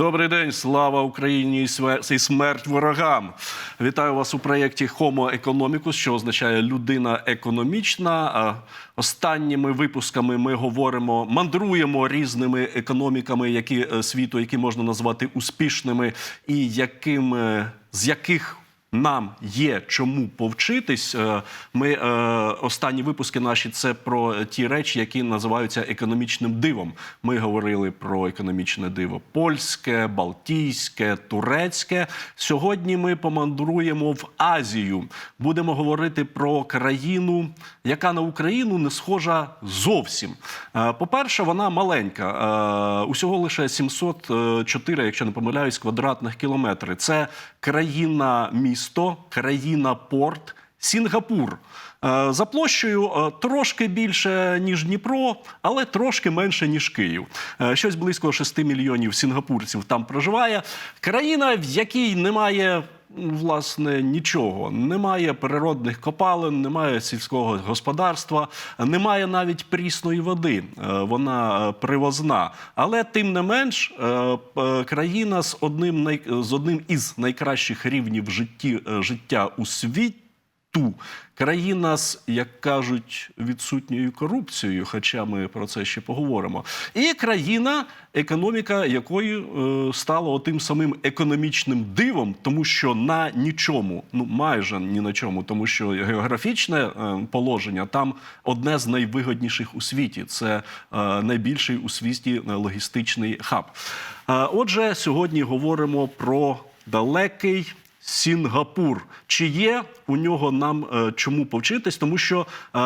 Добрий день, слава Україні і смерть ворогам. Вітаю вас у проєкті Homo Economicus, що означає людина економічна. Останніми випусками ми говоримо, мандруємо різними економіками, які е, світу, які можна назвати успішними, і яким е, з яких нам є чому повчитись. Е, Ми е, останні випуски наші це про ті речі, які називаються економічним дивом. Ми говорили про економічне диво польське, балтійське, турецьке. Сьогодні ми помандруємо в Азію. Будемо говорити про країну, яка на Україну не схожа зовсім. Е, По-перше, вона маленька, усього лише 704, якщо не помиляюсь, квадратних кілометри. Це країна-місто, країна-порт, Сінгапур. Е, За площею е, трошки більше, ніж Дніпро, але трошки менше, ніж Київ. Е, Щось близько 6 мільйонів сінгапурців там проживає. Країна, в якій немає. Власне, нічого немає природних копалин, немає сільського господарства, немає навіть прісної води. Е, Вона е, привозна. Але тим не менш, е, країна з одним з одним із найкращих рівнів житті... життя у світі ту країна з, як кажуть, відсутньою корупцією, хоча ми про це ще поговоримо, і країна, економіка якої е, стала отим самим економічним дивом, тому що на нічому, ну майже ні на чому, тому що географічне е, положення там одне з найвигодніших у світі. Це е, найбільший у світі логістичний хаб. Е, отже, сьогодні говоримо про далекий. Сінгапур. Чи є у нього нам е, чому повчитись? Тому що е,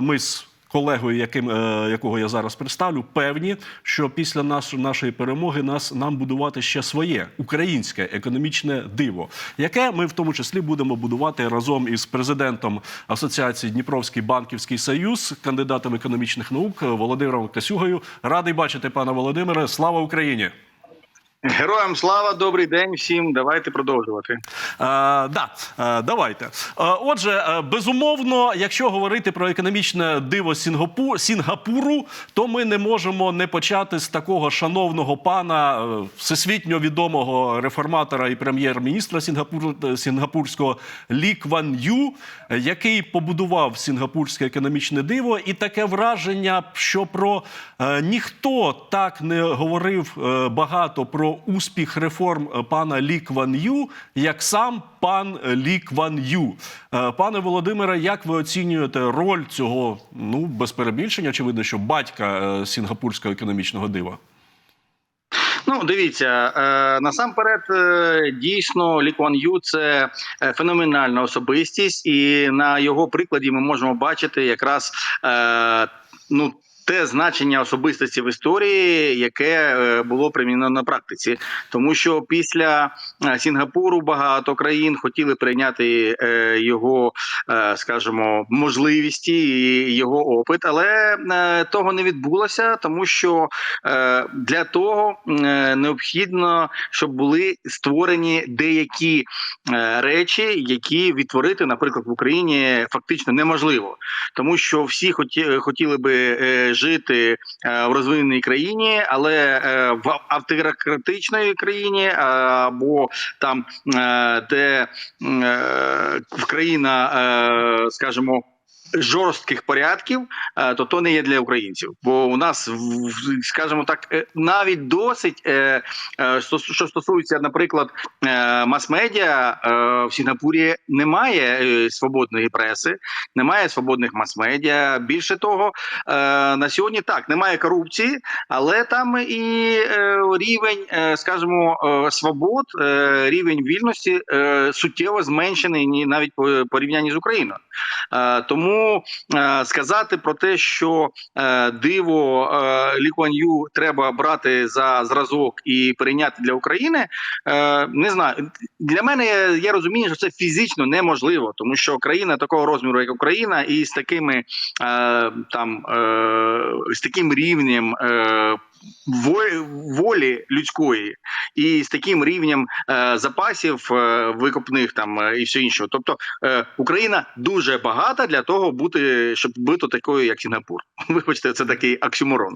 ми з колегою, яким, е, якого я зараз представлю, певні, що після нас, нашої перемоги нас нам будувати ще своє українське економічне диво, яке ми в тому числі будемо будувати разом із президентом Асоціації Дніпровський банківський союз, кандидатом економічних наук Володимиром Касюгою. Радий бачити пана Володимире. Слава Україні! Героям слава, добрий день всім. Давайте продовжувати. Е, да, е, давайте. Е, отже, безумовно, якщо говорити про економічне диво Сінгапу, Сінгапуру, то ми не можемо не почати з такого шановного пана, всесвітньо відомого реформатора і прем'єр-міністра Сінгапур, сінгапурського Лі Кван Ю, який побудував сінгапурське економічне диво, і таке враження, що про е, ніхто так не говорив е, багато про успіх реформ е, пана Лі Кван Ю, як сам пан Лі Кван Ю. Е, Пане Володимире, як ви оцінюєте роль цього, ну без перебільшення, очевидно, що батька е, сінгапурського економічного дива? Ну, дивіться, насамперед, дійсно, Лі Куан Ю це феноменальна особистість, і на його прикладі ми можемо бачити якраз ну. Те значення особистості в історії, яке е, було примінено на практиці, тому що після е, Сінгапуру багато країн хотіли прийняти е, його, скажімо, можливості і його опит, але того не відбулося, тому що для того необхідно, щоб були створені деякі речі, які відтворити, наприклад, в Україні фактично неможливо, тому що всі хоті, хотіли би жити е, в розвиненій країні, але е, в автократичної країні або там, е, де країна, скажімо. Жорстких порядків, е, то то не є для українців, бо у нас скажімо так, е, навіть досить е, що стосується, наприклад, мас-медіа в Сінгапурі немає свободної преси, немає свободних мас-медіа. Більше того, на сьогодні так немає корупції, але там і рівень, скажімо, свобод, рівень вільності суттєво зменшений навіть по порівнянні з Україною. Е, Тому е, сказати про те, що е, диво е, Лі треба брати за зразок і прийняти для України, не знаю. Для мене я розумію, що це фізично неможливо, тому що країна такого розміру, як Україна, і з такими там з таким рівнем. Волі людської і з таким рівнем е, запасів е, викопних там е, і все іншого. Тобто е, Україна дуже багата для того бути, щоб бути такою, як Сінгапур. Вибачте, це такий оксюморон.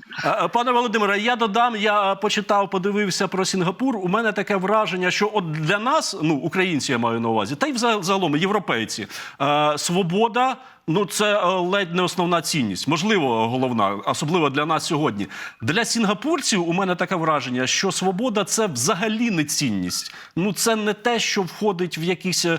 Пане Володимире, я додам, я почитав, подивився про Сінгапур. У мене таке враження, що от для нас, ну українці, я маю на увазі, та й вза- загалом європейці, е, свобода. Ну, це е, ледь не основна цінність, можливо, головна, особливо для нас сьогодні. Для сінгапурців у мене таке враження, що свобода це взагалі не цінність. Ну, це не те, що входить в якісь е,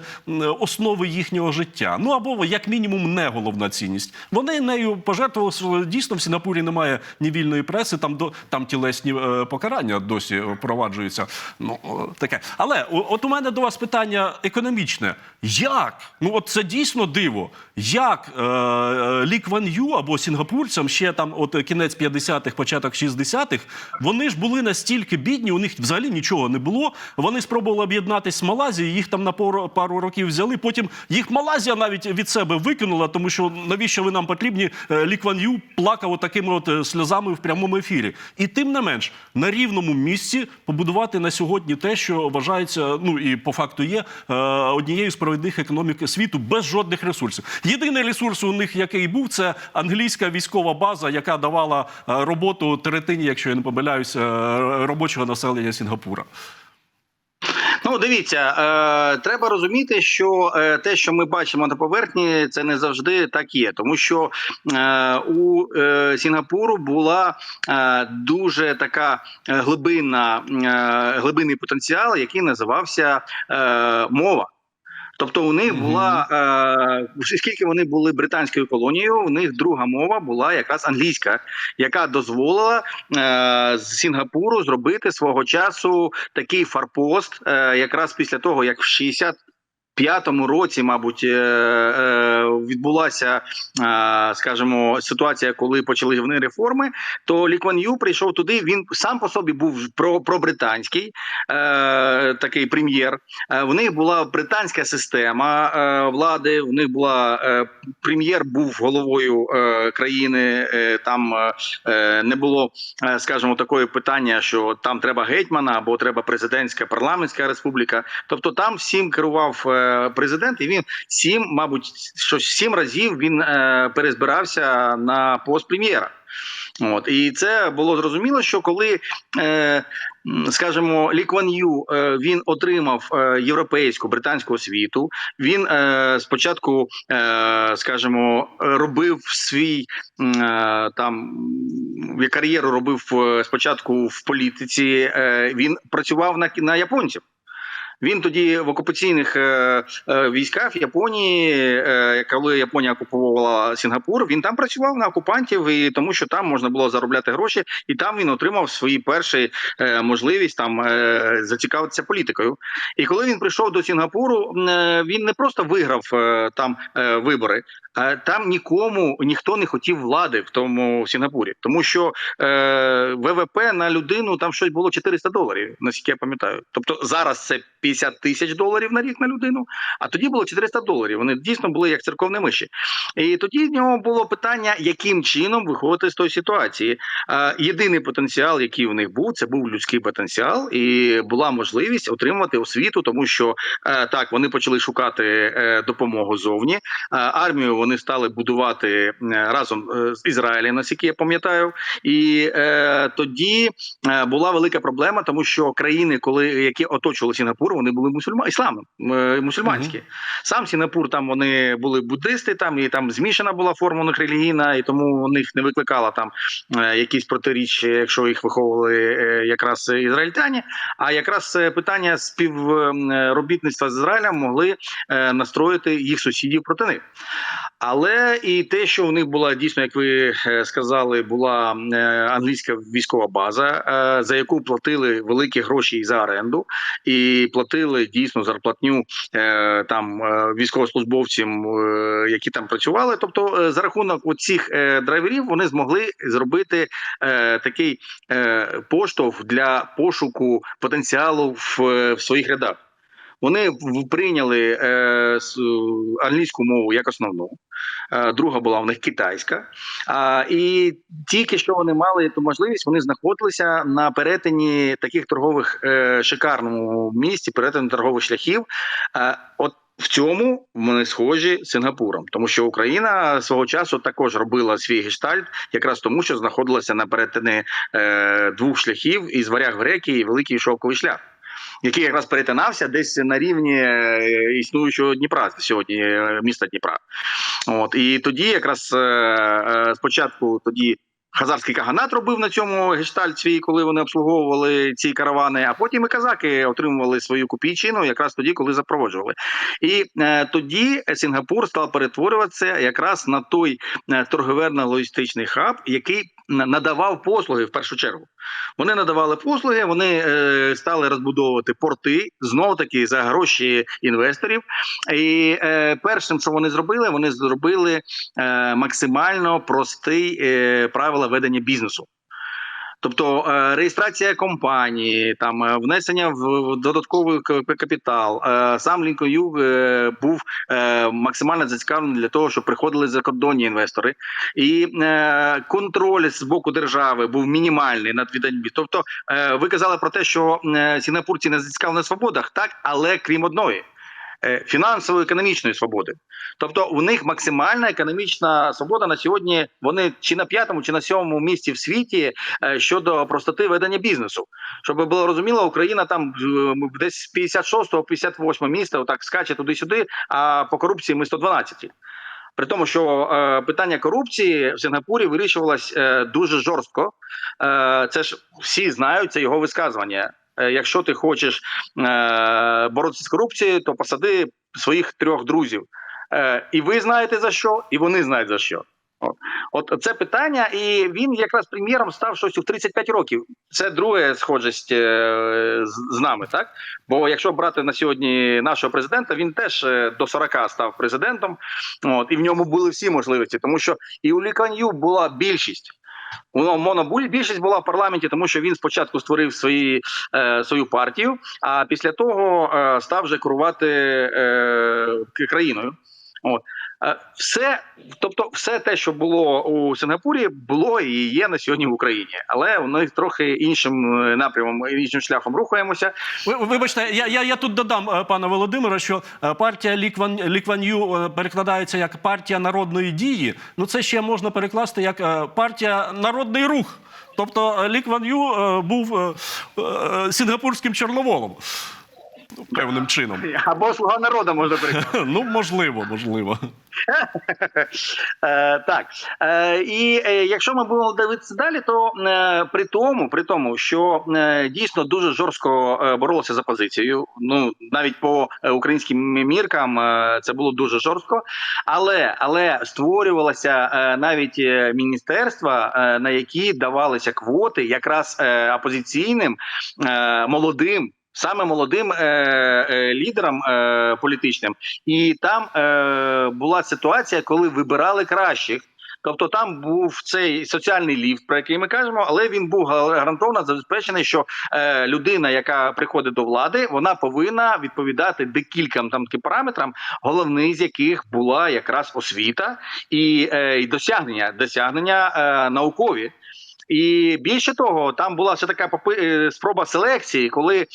основи їхнього життя. Ну або як мінімум не головна цінність. Вони нею пожертвували дійсно в Сінгапурі немає ні вільної преси, там до там тілесні е, покарання досі е, впроваджуються. Ну е, таке. Але от у мене до вас питання економічне. Як? Ну от це дійсно диво. Як е, е, Лі Кван Ю або сінгапурцям ще там, от кінець 50-х, початок 60-х, вони ж були настільки бідні, у них взагалі нічого не було. Вони спробували об'єднатися з Малазією, їх там на пару, пару років взяли. Потім їх Малазія навіть від себе викинула, тому що навіщо ви нам потрібні? Е, Лі Кван Ю плакав такими от сльозами в прямому ефірі. І тим не менш, на рівному місці побудувати на сьогодні те, що вважається, ну і по факту є однією з провідних економік світу без жодних ресурсів. Єдиний ресурс у них, який був, це англійська військова база, яка давала е, роботу третині, якщо я не помиляюся, е, робочого населення Сінгапура. Ну, дивіться, е, треба розуміти, що е, те, що ми бачимо на поверхні, це не завжди так є, тому що е, у е, Сінгапуру була е, дуже така е, глибинна, е, глибинний потенціал, який називався е, мова. Тобто у них була е, скільки вони були британською колонією, у них друга мова була якраз англійська, яка дозволила е, з Сінгапуру зробити свого часу такий фарпост, е, якраз після того, як в 60 П'ятому році, мабуть, е, е, відбулася, е, скажімо, ситуація, коли почали вони реформи. То Лі Ю прийшов туди. Він сам по собі був про, пробританський такий прем'єр. В них була британська система влади. В них була прем'єр був головою країни. Там не було, скажімо, такої питання, що там треба гетьмана або треба президентська парламентська республіка. Тобто там всім керував президент, і він сім, мабуть, що сім разів він е, перезбирався на пост прем'єра. От і це було зрозуміло, що коли, е, скажімо, Лі Ю е, він отримав е, європейську британську освіту. Він е, спочатку, е, скажімо, робив свій е, там кар'єру робив е, спочатку в політиці. Е, він працював на, на японців. Він тоді в окупаційних е, е, військах в Японії, е, коли Японія окуповувала Сінгапур, він там працював на окупантів, і тому що там можна було заробляти гроші, і там він отримав свої перші е, можливість там е, зацікавитися політикою. І коли він прийшов до Сінгапуру, він не просто виграв там вибори, а там нікому ніхто не хотів влади в тому Сінгапурі, тому що ВВП на людину там щось було 400 доларів, наскільки я пам'ятаю. Тобто зараз це 50 тисяч доларів на рік на людину, а тоді було 400 доларів. Вони дійсно були як церковні миші. І тоді в нього було питання, яким чином виходити з тої ситуації. Єдиний потенціал, який в них був, це був людський потенціал, і була можливість отримати освіту, тому що е, так вони почали шукати е, допомогу зовні. Армію вони стали будувати е, разом з Ізраїлем, наскільки я пам'ятаю. І тоді була велика проблема, тому що країни, коли які оточували Сінгапур, вони були мусульма ісламом е, мусульманські. Сам Сінгапур там вони були буддисти, там і там змішана була форма у них релігійна, і тому у них не викликала там е, якісь протиріччя, якщо їх виховували е, якраз ізраїльтяні. А якраз питання співробітництва з Ізраїлем могли настроїти їх сусідів проти них. Але і те, що у них була дійсно, як ви сказали, була англійська військова база, за яку платили великі гроші і за оренду, і платили дійсно зарплатню е, там е, військовослужбовцям, е, які там працювали. Тобто, за рахунок оцих драйверів вони змогли зробити такий поштовх для пошуку потенціалу в своїх рядах. Вони прийняли е, с- англійську мову як основну. Е, друга була в них китайська. А, і тільки що вони мали ту можливість, вони знаходилися на перетині таких торгових е, шикарному місці, перетині торгових шляхів. Е, от в цьому вони схожі з Сингапуром, тому що Україна свого часу також робила свій гештальт, якраз тому, що знаходилася на перетині е, двох шляхів із варяг в реки і великий шовковий шлях. Який якраз перетинався десь на рівні е, існуючого Дніпра сьогодні, е, міста Дніпра. От і тоді, якраз е, спочатку тоді хазарський каганат робив на цьому гештальт свій, коли вони обслуговували ці каравани. А потім і казаки отримували свою копійчину, якраз тоді, коли запроваджували. І е, тоді Сінгапур став перетворюватися якраз на той торговельно-логістичний хаб, який надавав послуги в першу чергу. Вони надавали послуги, вони е, стали розбудовувати порти знову таки за гроші інвесторів. І е, першим, що вони зробили, вони зробили е, максимально простий е, правила ведення бізнесу. Тобто е, реєстрація компанії, там е, внесення в додатковий капітал. Е, Сам Лінкон е, був максимально зацікавлений для того, щоб приходили закордонні інвестори, і контроль з боку держави був мінімальний над відданням. Тобто, ви казали про те, що сінгапурці не зацікавлені в свободах, так але крім одної. Е, Фінансово-економічної свободи, тобто у них максимальна економічна свобода на сьогодні. Вони чи на п'ятому, чи на сьомому місці в світі е, щодо простоти ведення бізнесу. Щоб було розуміло, Україна там е, десь з 56-го, 58 місце, отак скаче туди-сюди. А по корупції ми 112. При тому, що е, питання корупції в Сингапурі вирішувалось е, дуже жорстко. Е, це ж всі знають, це його висказування. Е, якщо ти хочеш е, боротися з корупцією, то посади своїх трьох друзів. Е, і ви знаєте за що, і вони знають за що. От, це питання, і він якраз прем'єром став щось у 35 років. Це друга схожість з, нами, так? Бо якщо брати на сьогодні нашого президента, він теж до 40 став президентом, от, і в ньому були всі можливості, тому що і у Лі була більшість. Воно монобуль більшість була в парламенті, тому що він спочатку створив свої, е, свою партію, а після того е, став вже керувати е, країною. От. Е, Все, тобто, все те, що було у Сингапурі, було і є на сьогодні в Україні, але них трохи іншим е, напрямом, іншим шляхом рухаємося. Ви, вибачте, я, я, я тут додам е, пана Володимира, що партія Лікван, Лікван'ю перекладається як партія народної дії. Ну це ще можна перекласти як партія народний рух. Тобто е, Лі Кван Ю був сінгапурським чорноволом. Ну, Певним чином. Або слуга народу можна перекласти. Ну, можливо, можливо. Е, так е, і е, якщо ми будемо дивитися далі, то при тому, при тому, що дійсно дуже жорстко боролося за позицію. Ну навіть по українським міркам це було дуже жорстко, але але створювалося навіть міністерства, на які давалися квоти, якраз опозиційним молодим. Саме молодим е, е, лідерам е, політичним, і там е, була ситуація, коли вибирали кращих. Тобто там був цей соціальний ліфт, про який ми кажемо, але він був гарантовано забезпечений, що е, людина, яка приходить до влади, вона повинна відповідати декільком там таким параметрам, головний з яких була якраз освіта і, е, і досягнення, досягнення е, наукові. І більше того, там була ще така попи- е, спроба селекції, коли е,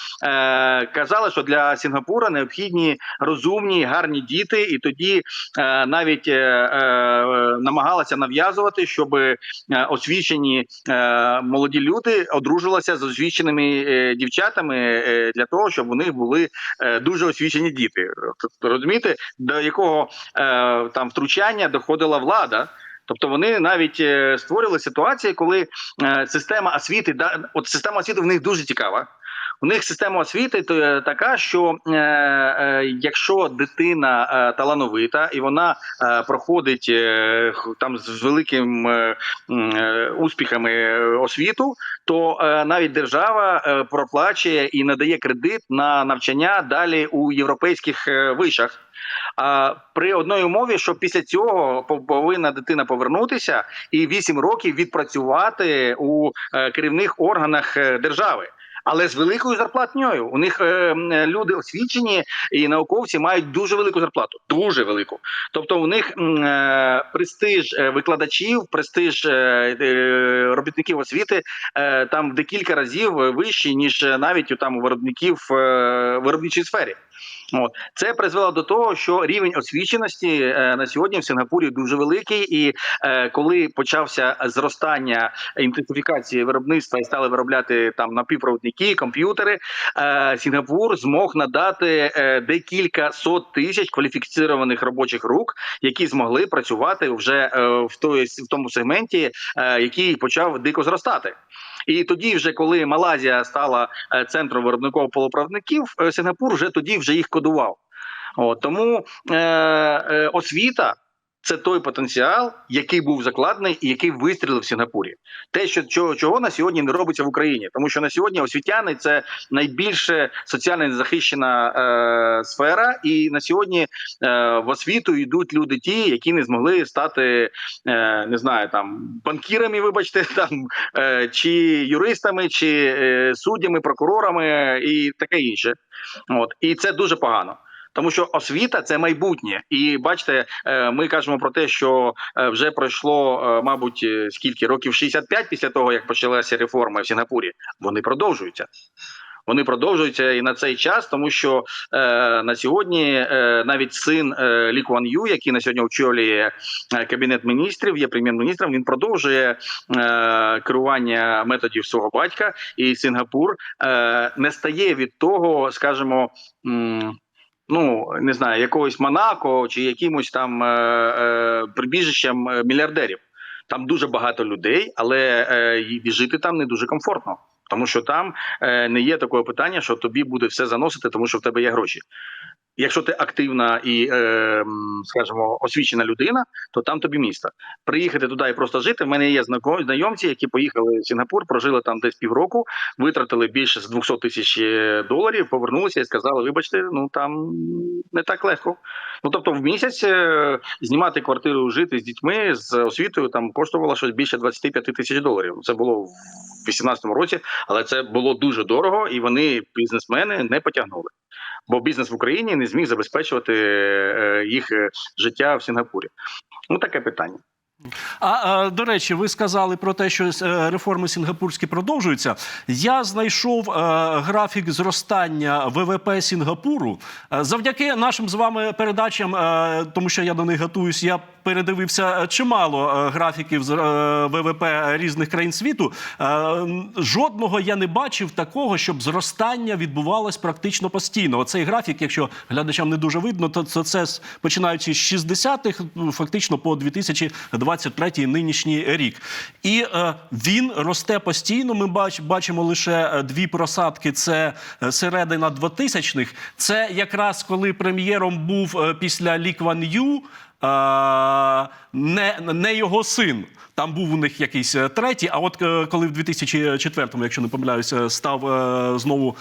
казали, що для Сінгапура необхідні розумні, гарні діти, і тоді е, навіть е, е, намагалися нав'язувати, щоб е, освічені е, молоді люди одружилися з освіченими е, дівчатами е, для того, щоб у них були е, дуже освічені діти. Розумієте, до якого е, там втручання доходила влада. Тобто вони навіть е, створили ситуації, коли е, система освіти от система освіти в них дуже цікава. У них система освіти то е, така, що е, е, якщо дитина талановита і вона проходить там з великим успіхами освіту, то навіть держава проплачує і надає кредит на навчання далі у європейських вишах. А при одній умові, що після цього пов- повинна дитина повернутися і 8 років відпрацювати у керівних органах держави. Але з великою зарплатньою. У них е, люди освічені і науковці мають дуже велику зарплату, дуже велику. Тобто, у них е, престиж е, викладачів, престиж е, е, робітників освіти е, там в декілька разів вищий ніж е, навіть у там виробників е, виробничій сфері. От це призвело до того, що рівень освіченості е, на сьогодні в Сингапурі дуже великий, і е, коли почався зростання інтенсифікації виробництва і стали виробляти там напівпроводники, комп'ютери, е, Сінгапур змог надати декілька сот тисяч кваліфікованих робочих рук, які змогли працювати вже в той в тому сегменті, який почав дико зростати. І тоді, вже коли Малайзія стала е, центром виробниково полупровідників, е, Сингапур вже тоді вже їх кодував. О, тому е, е, освіта це той потенціал, який був закладений і який вистрілив в Сінгапурі. Те, що чого, чого на сьогодні не робиться в Україні, тому що на сьогодні освітяни це найбільше соціально незахищена е, сфера, і на сьогодні е, в освіту йдуть люди, ті, які не змогли стати е, не знаю, там банкірами, вибачте, там е, чи юристами, чи е, суддями, прокурорами і таке інше. От і це дуже погано. Тому що освіта це майбутнє, і бачите, е, ми кажемо про те, що е, вже пройшло, е, мабуть, скільки років 65 після того, як почалася реформа в Сінгапурі. Вони продовжуються. Вони продовжуються і на цей час, тому що е, на сьогодні е, навіть син е, Лі Куан Ю, який на сьогодні очолює кабінет міністрів, є прем'єр-міністром. Він продовжує е, керування методів свого батька, і Сингапур е, не стає від того, скажімо. Ну, не знаю, якогось Монако чи якимось там е, е, прибіжищем е, мільярдерів. Там дуже багато людей, але е, жити там не дуже комфортно. Тому що там е, не є такого питання, що тобі буде все заносити, тому що в тебе є гроші. Якщо ти активна і, е, скажімо, освічена людина, то там тобі місто. Приїхати туди і просто жити. В мене є знайомці, які поїхали в Сінгапур, прожили там десь півроку, витратили більше з 200 тисяч е, доларів, повернулися і сказали: вибачте, ну там не так легко. Ну тобто, в місяць е, знімати квартиру, жити з дітьми з освітою там коштувало щось більше 25 тисяч доларів. Це було в 2018 році, але це було дуже дорого, і вони, бізнесмени, не потягнули. Бо бізнес в Україні не зміг забезпечувати е, їх е, життя в Сінгапурі. Ну таке питання. А, до речі, ви сказали про те, що е, реформи сінгапурські продовжуються. Я знайшов е, графік зростання ВВП Сінгапуру Е, завдяки нашим з вами передачам, тому що я до них готуюсь. Я передивився чимало графіків з ВВП різних країн світу. Жодного я не бачив такого, щоб зростання відбувалось практично постійно. Оцей графік, якщо глядачам не дуже видно, то це, починаючи з 60-х, ну, фактично по 2023 нинішній рік. І е, він росте постійно. Ми бач, бачимо лише е, дві просадки. Це е, середина 2000-х. Це якраз коли прем'єром був е, після Лі Кван Ю. Не, не його син. Там був у них якийсь третій. А от коли в 2004-му, якщо не помиляюся, став знову.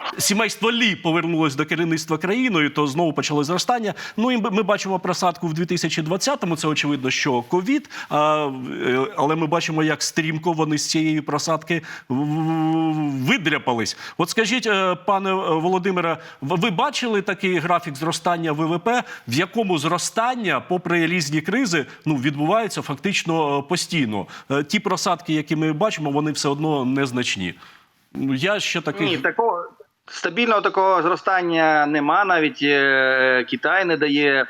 Е, Сімейство Лі повернулось до керівництва країною, то знову почалось зростання. Ну і ми бачимо просадку в 2020-му. Це очевидно, що ковід. Е, але ми бачимо, як стрімко вони з цієї просадки видряпались. От скажіть, е, пане Володимире, ви бачили такий графік зростання ВВП, в якому зростання, попри різні кризи, ну відбувається фактично е, постійно. Е, Ті просадки, які ми бачимо, вони все одно незначні. Ну я ще таких Ні, такого стабільного такого зростання нема. Навіть е, Китай не дає е,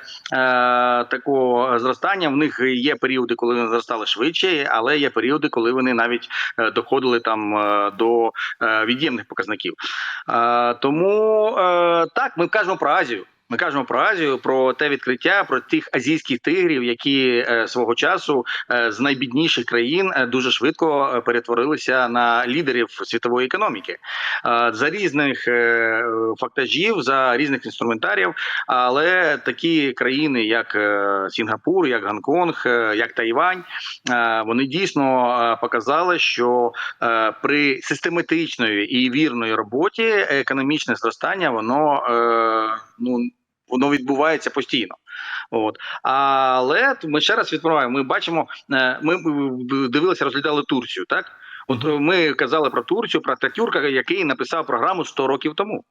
такого зростання. В них є періоди, коли вони зростали швидше, але є періоди, коли вони навіть е, доходили там е, до від'ємних показників. Е, тому е, так ми кажемо про Азію. Ми кажемо про Азію, про те відкриття, про тих азійських тигрів, які е, свого часу е, з найбідніших країн е, дуже швидко перетворилися на лідерів світової економіки. За різних фактажів, за різних інструментарів, але такі країни, як Сінгапур, як Гонконг, як Тайвань, вони дійсно показали, що при систематичної і вірної роботі економічне зростання воно ну воно відбувається постійно. От але ми ще раз відправляємо. Ми бачимо, е, ми дивилися, розглядали Турцію. Так От ми казали про Турцію, про Ататюрка, який написав програму 100 років тому.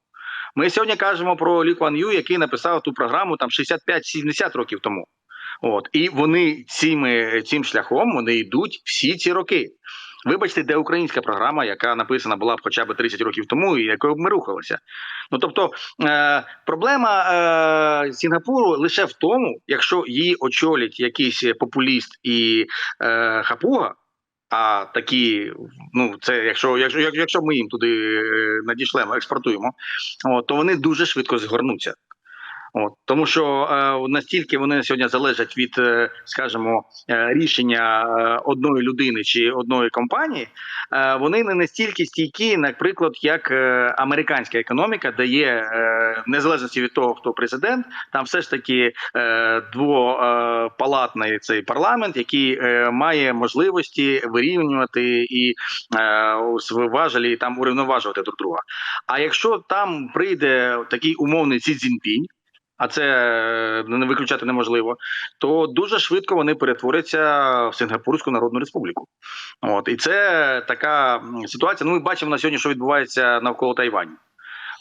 Ми сьогодні кажемо про Лі Куан Ю, який написав ту програму там 65-70 років тому. От і вони цими цим шляхом вони йдуть всі ці роки. Вибачте, де українська програма, яка написана була б хоча б 30 років тому, і якою б ми рухалися. Ну тобто е, проблема е, Сінгапуру лише в тому, якщо її очолять якийсь популіст і е, хапуга. А такі, ну це якщо, якщо, якщо ми їм туди е, надішлемо, експортуємо, то вони дуже швидко згорнуться. От тому, що е, настільки вони сьогодні залежать від, е, скажімо, е, рішення е, одної людини чи одної компанії, е, вони не настільки стійкі, наприклад, як е, американська економіка, де є е, незалежності від того, хто президент, там все ж таки е, двопалатний цей парламент, який е, має можливості вирівнювати і е, важелі там урівноважувати друг друга. А якщо там прийде такий умовний Сі Цзіньпінь, а це е, не виключати неможливо, то дуже швидко вони перетворяться в Сингапурську Народну Республіку. От і це така ситуація. Ну, ми бачимо на сьогодні, що відбувається навколо Тайваню.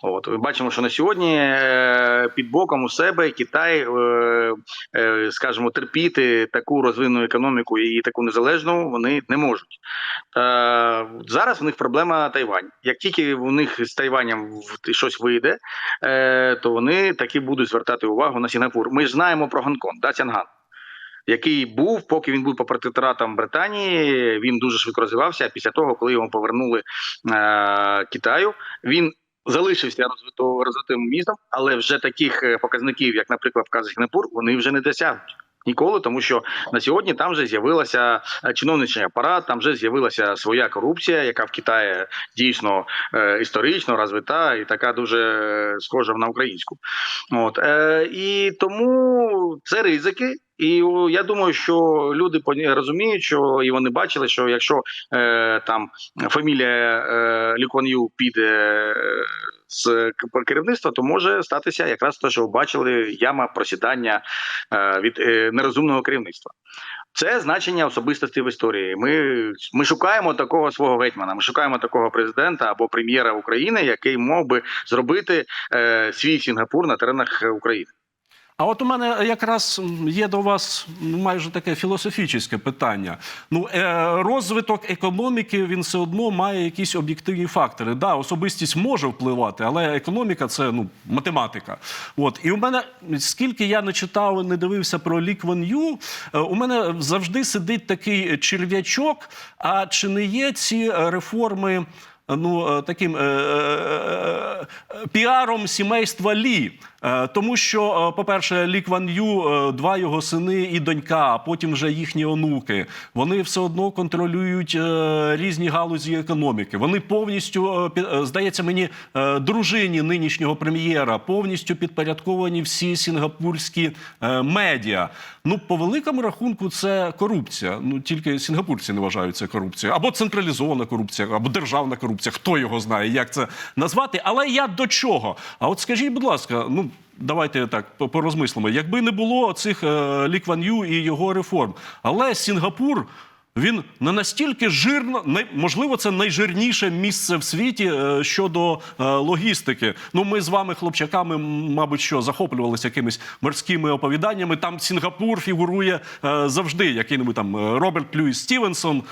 От ми бачимо, що на сьогодні е, під боком у себе Китай, е, е, скажімо, терпіти таку розвинену економіку і таку незалежну вони не можуть. Зараз в них проблема Тайвань. Як тільки у них з Тайванем щось вийде, то вони таки будуть звертати увагу на Сінгапур. Ми ж знаємо про Гонконг, да, Цянган. Який був, поки він був по протекторатам Британії, він дуже швидко розвивався. А після того, коли його повернули е, Китаю, він залишився розвитим містом, але вже таких е, показників, як, наприклад, вказує Сінгапур, вони вже не досягнуть. Ніколи, тому що на сьогодні там вже з'явилася е, чиновничий апарат, там вже з'явилася своя корупція, яка в Китаї дійсно е, історично розвита і така дуже е, схожа на українську. От е, і тому це ризики. І я думаю, що люди розуміють, що і вони бачили, що якщо е, там фамілія е, Лі Куан Ю піде е, з керівництва, то може статися якраз те, що бачили, яма просідання е, від е, нерозумного керівництва. Це значення особистості в історії. Ми, ми шукаємо такого свого гетьмана. Ми шукаємо такого президента або прем'єра України, який мог би зробити е, свій Сінгапур на теренах України. А от у мене якраз є до вас ну, майже таке філософічне питання. Ну, е, розвиток економіки він все одно має якісь об'єктивні фактори. Да, особистість може впливати, але економіка це ну математика. От і у мене скільки я не читав, не дивився про Лі Кван Ю, е, у мене завжди сидить такий черв'ячок. А чи не є ці реформи? Ну, е, таким е, е, е, піаром сімейства Лі. Е, Тому що, е, по-перше, Лі Кван Ю, е, два його сини і донька, а потім вже їхні онуки. Вони все одно контролюють різні галузі економіки. Вони повністю, здається мені, дружині нинішнього прем'єра, повністю підпорядковані всі сінгапурські медіа. Ну, по великому рахунку, це корупція. Ну тільки сінгапурці не вважають це корупцією. Або централізована корупція, або державна корупція. Хто його знає, як це назвати? Але я до чого? А от скажіть, будь ласка, ну. Давайте так порозмислимо. Якби не було цих е, Лі Кван Ю і його реформ, але Сінгапур він не настільки жирно, можливо, це найжирніше місце в світі е, щодо е, логістики. Ну, ми з вами, хлопчаками, мабуть, що захоплювалися якимись морськими оповіданнями. Там Сінгапур фігурує завжди. Який-небудь там е, Роберт Льюіс Стівенсон,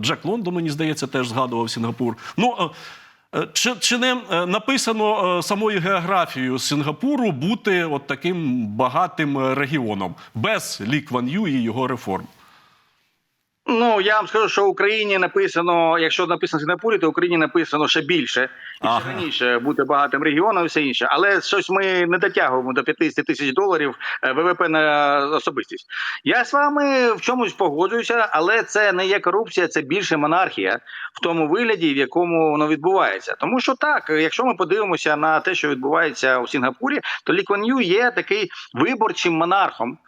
Джек Лондон, мені здається, теж згадував Сінгапур. Ну Чи, чи не е, написано е, самою географією Сингапуру бути от таким багатим е, регіоном без Лі Кван Ю і його реформ? Ну я вам скажу, що в Україні написано, якщо написано Сінгапурі, то в Україні написано ще більше і Ага. ще раніше бути багатим регіоном і все інше. Але щось ми не дотягуємо до 50 тисяч доларів е, ВВП на особистість. Я з вами в чомусь погоджуюся, але це не є корупція, це більше монархія в тому вигляді, в якому воно відбувається. Тому що так, якщо ми подивимося на те, що відбувається у Сінгапурі, то Лі Куан Ю є такий виборчим монархом.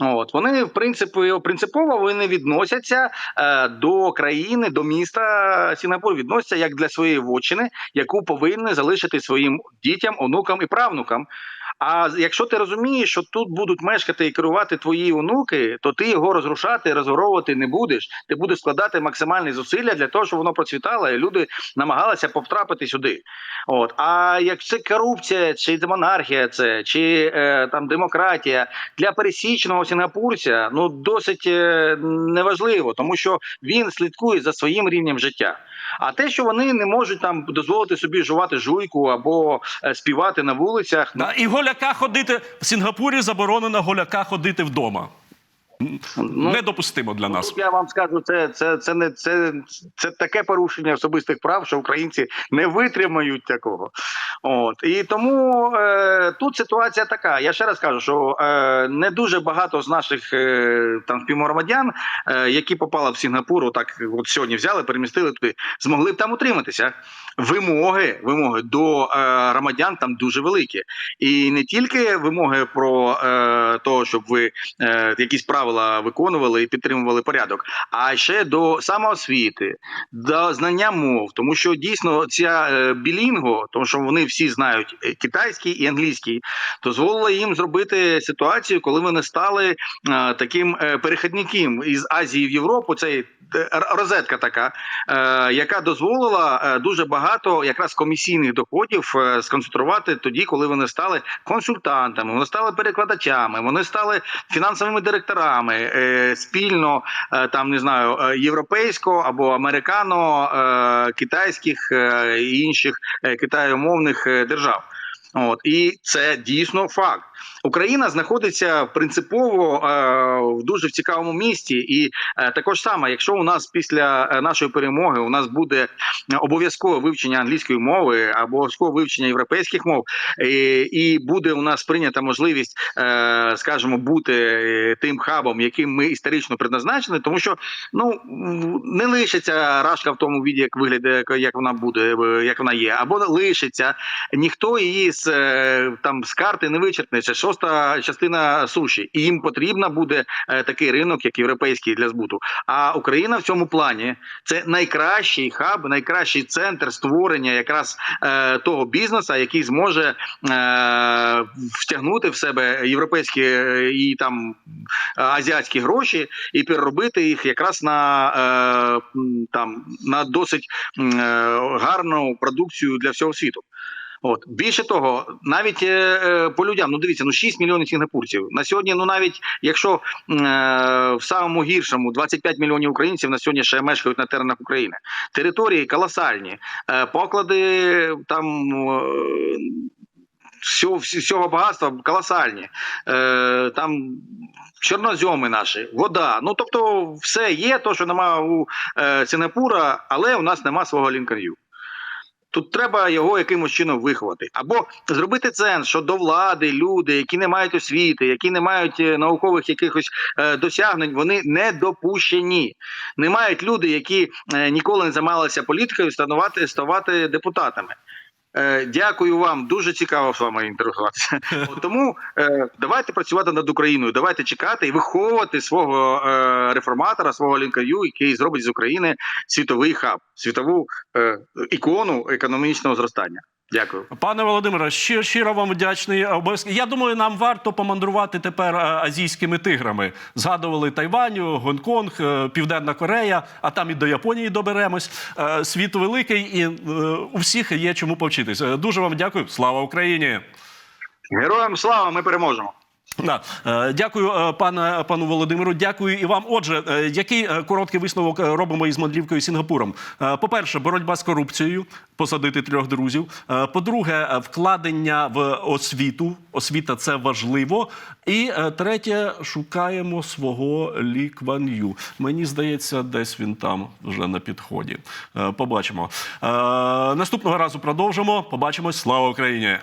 От вони в принципі принципово вони відносяться е, до країни, до міста Сінгапур, відносяться як для своєї вотчини, яку повинні залишити своїм дітям, онукам і правнукам. А якщо ти розумієш, що тут будуть мешкати і керувати твої онуки, то ти його розрушати, розворовувати не будеш. Ти будеш складати максимальні зусилля для того, щоб воно процвітало, і люди намагалися потрапити сюди. От а як це корупція, чи це монархія, це чи е, там демократія для пересічного сінгапурця, ну досить е, неважливо, тому що він слідкує за своїм рівнем життя. А те, що вони не можуть там дозволити собі жувати жуйку або е, співати на вулицях, Да, і голяка ходити в Сінгапурі заборонено голяка ходити вдома. Ну, Недопустимо для нас. Я вам скажу, це, це, це не це, це таке порушення особистих прав, що українці не витримають такого. От і тому е, тут ситуація така. Я ще раз кажу, що е, не дуже багато з наших е, там співгромадян, е, які попали в Сінгапур, так от сьогодні взяли, перемістили туди, змогли б там утриматися. Вимоги, вимоги до е, громадян там дуже великі, і не тільки вимоги про е, того, щоб ви е, якісь правила виконували і підтримували порядок, а ще до самоосвіти, до знання мов, тому що дійсно ця е, білінго, тому що вони всі знають е, китайський і англійський, дозволила їм зробити ситуацію, коли вони стали е, таким перехідником із Азії в Європу. Цей розетка така, яка дозволила дуже багато якраз комісійних доходів сконцентрувати тоді, коли вони стали консультантами, вони стали перекладачами, вони стали фінансовими директорами е, спільно е, там не знаю європейсько європейського або американо е, китайських е, і інших е, китайомовних е, держав. От і це дійсно факт. Україна знаходиться принципово е, в дуже в цікавому місці, і е, також саме, якщо у нас після е, нашої перемоги у нас буде обов'язкове вивчення англійської мови або обов'язкове вивчення європейських мов, і, буде у нас прийнята можливість, скажімо, бути тим хабом, яким ми історично предназначені, тому що ну не лишиться рашка в тому віді, як виглядає, як вона буде, як вона є, або лишиться. Ніхто її з там з карти не вичерпне. Це шоста частина суші, і їм потрібна буде е, такий ринок, як європейський для збуту. А Україна в цьому плані це найкращий хаб, найкращий центр створення якраз е, того бізнесу, який зможе е, втягнути в себе європейські і там азіатські гроші і переробити їх якраз на там на досить гарну продукцію для всього світу. От більше того, навіть е, е, по людям, ну дивіться, ну 6 мільйонів сінгапурців на сьогодні. Ну навіть якщо е, в самому гіршому 25 мільйонів українців на сьогодні ще мешкають на теренах України. Території колосальні, е, поклади там. Е, всього, багатства колосальні. Е, там чорнозьоми наші, вода. Ну тобто, все є, то, що нема у е, Сінгапура, але у нас нема свого лінкан'ю. Тут треба його якимось чином виховати, або зробити ценз, що до влади люди, які не мають освіти, які не мають е, наукових якихось е, досягнень, вони не допущені. Не мають люди, які е, ніколи не займалися політикою, ставати, ставати депутатами. Е, дякую вам, дуже цікаво з вами інтерагуватися. Тому е, давайте працювати над Україною, давайте чекати і виховувати свого е, реформатора, свого лінкаю, який зробить з України світовий хаб, світову ікону економічного зростання. Дякую. Пане Володимире, щиро, щиро вам вдячний. обов'язки. Я думаю, нам варто помандрувати тепер е, азійськими тиграми. Згадували Тайваню, Гонконг, е, Південна Корея, а там і до Японії доберемось. Е, Світ великий і у всіх є чому повчитись. Е, Дуже вам дякую. Слава Україні! Героям слава! Ми переможемо. Да. Е, Дякую, е, пане пану Володимиру. Дякую і вам. Отже, е, який короткий висновок робимо із мандрівкою Сінгапуром? По-перше, боротьба з корупцією, посадити трьох друзів. По-друге, вкладення в освіту. Освіта це важливо. І третє, шукаємо свого Лі Ю. Мені здається, десь він там вже на підході. Побачимо. Наступного разу продовжимо. Побачимось. Слава Україні!